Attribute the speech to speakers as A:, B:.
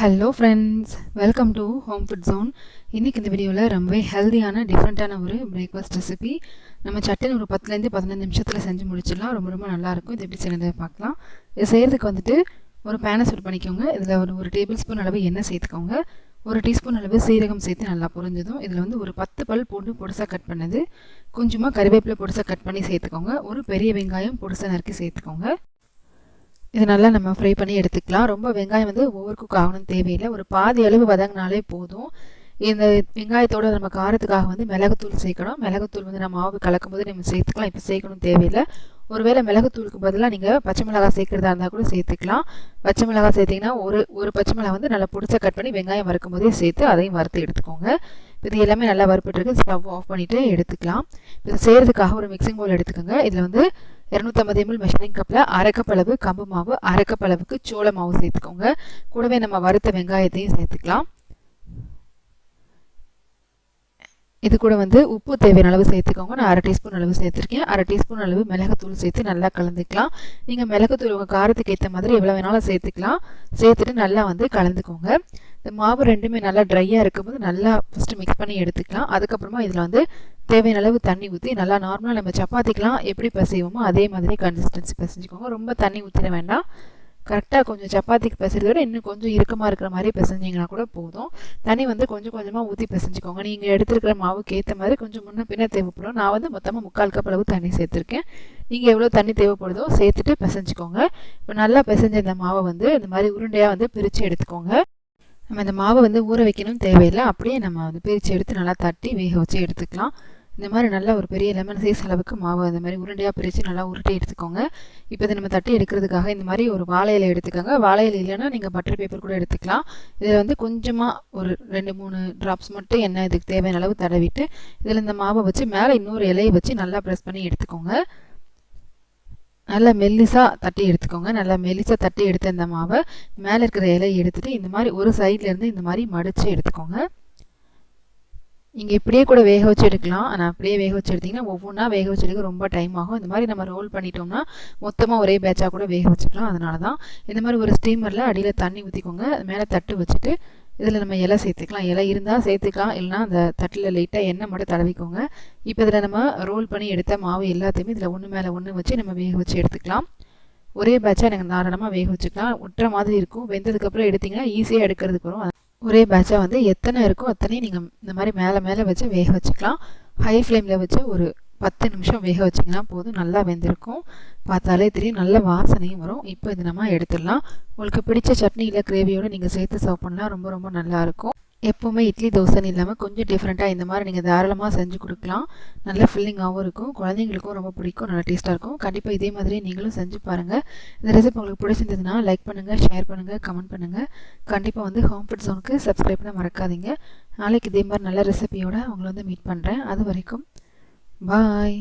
A: Hello friends welcome to home food zone இன்றைக்கி இந்த வீடியோவில் ரொம்பவே ஹெல்த்தியான டிஃப்ரெண்ட்டான ஒரு பிரேக்ஃபாஸ்ட் ரெசிபி நம்ம சட்டன் ஒரு பத்துலேருந்து பதினஞ்சு நிமிஷத்தில் செஞ்சு முடிச்சிடலாம். ரொம்ப ரொம்ப நல்லாயிருக்கும் இது எப்படி செய்யறதை பார்க்கலாம். இது செய்கிறதுக்கு வந்துட்டு ஒரு பேனை சூட் பண்ணிக்கோங்க. இதில் ஒரு ஒரு டேபிள் ஸ்பூன் அளவு எண்ணெய் சேர்த்துக்கோங்க. ஒரு டீஸ்பூன் அளவு சீரகம் சேர்த்து நல்லா புரிஞ்சதும் இதில் வந்து ஒரு பத்து பல் பூண்டு பொடிசாக கட் பண்ணது. கொஞ்சமாக கறிவேப்பிலை பொடிசாக கட் பண்ணி சேர்த்துக்கோங்க. ஒரு பெரிய வெங்காயம் பொடிசாக நறுக்கி சேர்த்துக்கோங்க. இது நல்லா நம்ம ஃப்ரை பண்ணி எடுத்துக்கலாம். ரொம்ப வெங்காயம் வந்து ஓவர் குக் ஆகணும்னு தேவையில்லை. ஒரு பாதி அளவு வதங்கினாலே போதும். இந்த வெங்காயத்தோட நம்ம காரத்துக்காக வந்து மிளகுத்தூள் சேர்க்கணும். மிளகுத்தூள் வந்து நம்ம மாவு கலக்கும் போது நம்ம சேர்த்துக்கலாம். இப்போ சேர்க்கணும் தேவையில்லை. ஒருவேளை மிளகுத்தூளுக்கு பதிலாக நீங்கள் பச்சை மிளகாய் சேர்க்குறதா இருந்தால் கூட சேர்த்துக்கலாம். பச்சை மிளகாய் சேர்த்திங்கன்னா ஒரு ஒரு பச்சை மிளகாய் வந்து நல்லா பிடிச்ச கட் பண்ணி வெங்காயம் வறுக்கும் போதே சேர்த்து அதையும் வறுத்து எடுத்துக்கோங்க. இது எல்லாமே நல்லா வறுப்பிட்டுருக்கு ஸ்டவ் ஆஃப் பண்ணிவிட்டு எடுத்துக்கலாம். இது செய்கிறதுக்காக ஒரு மிக்சிங் பவுல் எடுத்துக்கோங்க. இதில் வந்து இரநூத்தம்பது எம்எல் மெஷரிங் கப்பில் அரைக்கப்பளவு கம்பு மாவு அரைக்கப்பளவுக்கு சோள மாவு சேர்த்துக்கோங்க. கூடவே நம்ம வறுத்த வெங்காயத்தையும் சேர்த்துக்கலாம். இது கூட வந்து உப்பு தேவையான அளவு சேர்த்துக்கோங்க. நான் அரை டீஸ்பூன் அளவு சேர்த்துருக்கேன். அரை டீஸ்பூன் அளவு மிளகுத்தூள் சேர்த்து நல்லா கலந்துக்கலாம். நீங்கள் மிளகுத்தூள் உங்கள் காரத்துக்கு ஏற்ற மாதிரி எவ்வளோ வேணாலும் சேர்த்துக்கலாம். சேர்த்துட்டு நல்லா வந்து கலந்துக்கோங்க. இந்த மாவு ரெண்டுமே நல்லா ட்ரையாக இருக்கும்போது நல்லா ஃபஸ்ட்டு மிக்ஸ் பண்ணி எடுத்துக்கலாம். அதுக்கப்புறமா இதில் வந்து தேவையான அளவு தண்ணி ஊற்றி நல்லா நார்மலாக நம்ம சப்பாத்திக்கெலாம் எப்படி பசைவோமோ அதே மாதிரி கன்சிஸ்டன்சி பசைஞ்சிக்கோங்க. ரொம்ப தண்ணி ஊற்றிட வேண்டாம். கரெக்டாக கொஞ்சம் சப்பாத்திக்கு பிசைறத விட இன்னும் கொஞ்சம் இறுக்கமாக இருக்கிற மாதிரி பிசைஞ்சிங்கன்னா கூட போதும். தண்ணி வந்து கொஞ்சம் கொஞ்சமாக ஊற்றி பிசைஞ்சிக்கோங்க. நீங்கள் எடுத்துருக்கிற மாவுக்கு ஏற்ற மாதிரி கொஞ்சம் முன்ன பின்ன தேவைப்படும். நான் வந்து மொத்தமாக முக்கால் கப் அளவு தண்ணி சேர்த்துருக்கேன். நீங்கள் எவ்வளோ தண்ணி தேவைப்படுதோ சேர்த்துட்டு பிசைஞ்சிக்கோங்க. இப்போ நல்லா பிசைஞ்ச இந்த மாவை வந்து இந்த மாதிரி உருண்டையாக வந்து பிரித்து எடுத்துக்கோங்க. நம்ம இந்த மாவை வந்து ஊற வைக்கணும் தேவையில்லை. அப்படியே நம்ம வந்து பிரித்து எடுத்து நல்லா தட்டி வேக வச்சு எடுத்துக்கலாம். இந்த மாதிரி நல்லா ஒரு பெரிய லெமன் சைஸ் அளவுக்கு மாவு அந்த மாதிரி உருண்டையாக பிரித்து நல்லா உருட்டி எடுத்துக்கோங்க. இப்போ இதை நம்ம தட்டி எடுக்கிறதுக்காக இந்த மாதிரி ஒரு வாழை எடுத்துக்கோங்க. வாழை இல்லைன்னா நீங்கள் பட்டர் பேப்பர் கூட எடுத்துக்கலாம். இதில் வந்து கொஞ்சமாக ஒரு ரெண்டு மூணு ட்ராப்ஸ் மட்டும் என்ன இதுக்கு தேவையான அளவு தடவிட்டு இதில் இந்த மாவை வச்சு மேலே இன்னொரு இலையை வச்சு நல்லா ப்ரெஸ் பண்ணி எடுத்துக்கோங்க. நல்லா மெல்லிசாக தட்டி எடுத்துக்கோங்க. நல்லா மெல்லிசாக தட்டி எடுத்த இந்த மாவை மேலே இருக்கிற இலையை எடுத்துகிட்டு இந்த மாதிரி ஒரு சைட்லேருந்து இந்த மாதிரி மடித்து எடுத்துக்கோங்க. நீங்கள் இப்படியே கூட வேக வச்சு எடுக்கலாம். ஆனால் அப்படியே வேக வச்சு எடுத்திங்கன்னா ஒவ்வொன்றா வேக வச்சு எடுக்க ரொம்ப டைம் ஆகும். இந்த மாதிரி நம்ம ரோல் பண்ணிட்டோம்னா மொத்தமாக ஒரே பேட்சாக கூட வேக வச்சுக்கலாம். அதனால தான் இந்த மாதிரி ஒரு ஸ்டீமரில் அடியில் தண்ணி ஊற்றிக்கோங்க மேலே தட்டு வச்சுட்டு இதில் நம்ம இலை சேர்த்துக்கலாம். இலை இருந்தால் சேர்த்துக்கலாம். இல்லைனா அந்த தட்டில் லைட்டாக எண்ணெய் மட்டும் தடவிக்கோங்க. இப்போ இதில் நம்ம ரோல் பண்ணி எடுத்த மாவு எல்லாத்தையுமே இதில் ஒன்று மேலே ஒன்று வச்சு நம்ம வேக வச்சு எடுத்துக்கலாம். ஒரே பேட்சாக எனக்கு தாராளமாக வேக வச்சுக்கலாம். ஒட்டுற மாதிரி இருக்கும். வெந்ததுக்கப்புறம் எடுத்திங்கன்னா ஈஸியாக எடுக்கிறதுக்கு வரும். ஒரே பேட்சாக வந்து எத்தனை இருக்கோ அத்தனையும் நீங்கள் இந்த மாதிரி மேலே மேலே வச்சு வேக வச்சுக்கலாம். ஹை ஃப்ளேமில் வச்சு ஒரு பத்து நிமிஷம் வேக வச்சிங்கன்னா போதும். நல்லா வெந்திருக்கும். பார்த்தாலே தெரியும். நல்ல வாசனையும் வரும். இப்போ இது நம்ம எடுத்துடலாம். உங்களுக்கு பிடிச்ச சட்னி இல்லை கிரேவியோடு நீங்கள் சேர்த்து சர்வ் ரொம்ப ரொம்ப நல்லாயிருக்கும் எப்போவுமே இட்லி தோசைன்னு இல்லாமல் கொஞ்சம் டிஃப்ரெண்ட்டாக இந்த மாதிரி நீங்கள் தாராளமாக செஞ்சு கொடுக்கலாம். நல்ல ஃபில்லிங்காகவும் இருக்கும். குழந்தைங்களுக்கும் ரொம்ப பிடிக்கும். நல்லா டேஸ்ட்டாக இருக்கும். கண்டிப்பாக இதே மாதிரி நீங்களும் செஞ்சு பாருங்கள் இந்த ரெசிபி உங்களுக்கு பிடிச்சிருந்ததுன்னா லைக் பண்ணுங்கள் ஷேர் பண்ணுங்கள் கமெண்ட் பண்ணுங்கள் கண்டிப்பாக வந்து ஹோம் ஃபுட் ஜோனுக்கு சப்ஸ்கிரைப் பண்ண மறக்காதீங்க. நாளைக்கு இதே மாதிரி நல்ல ரெசிபியோடு அவங்கள வந்து மீட் பண்ணுறேன் அது வரைக்கும் பாய்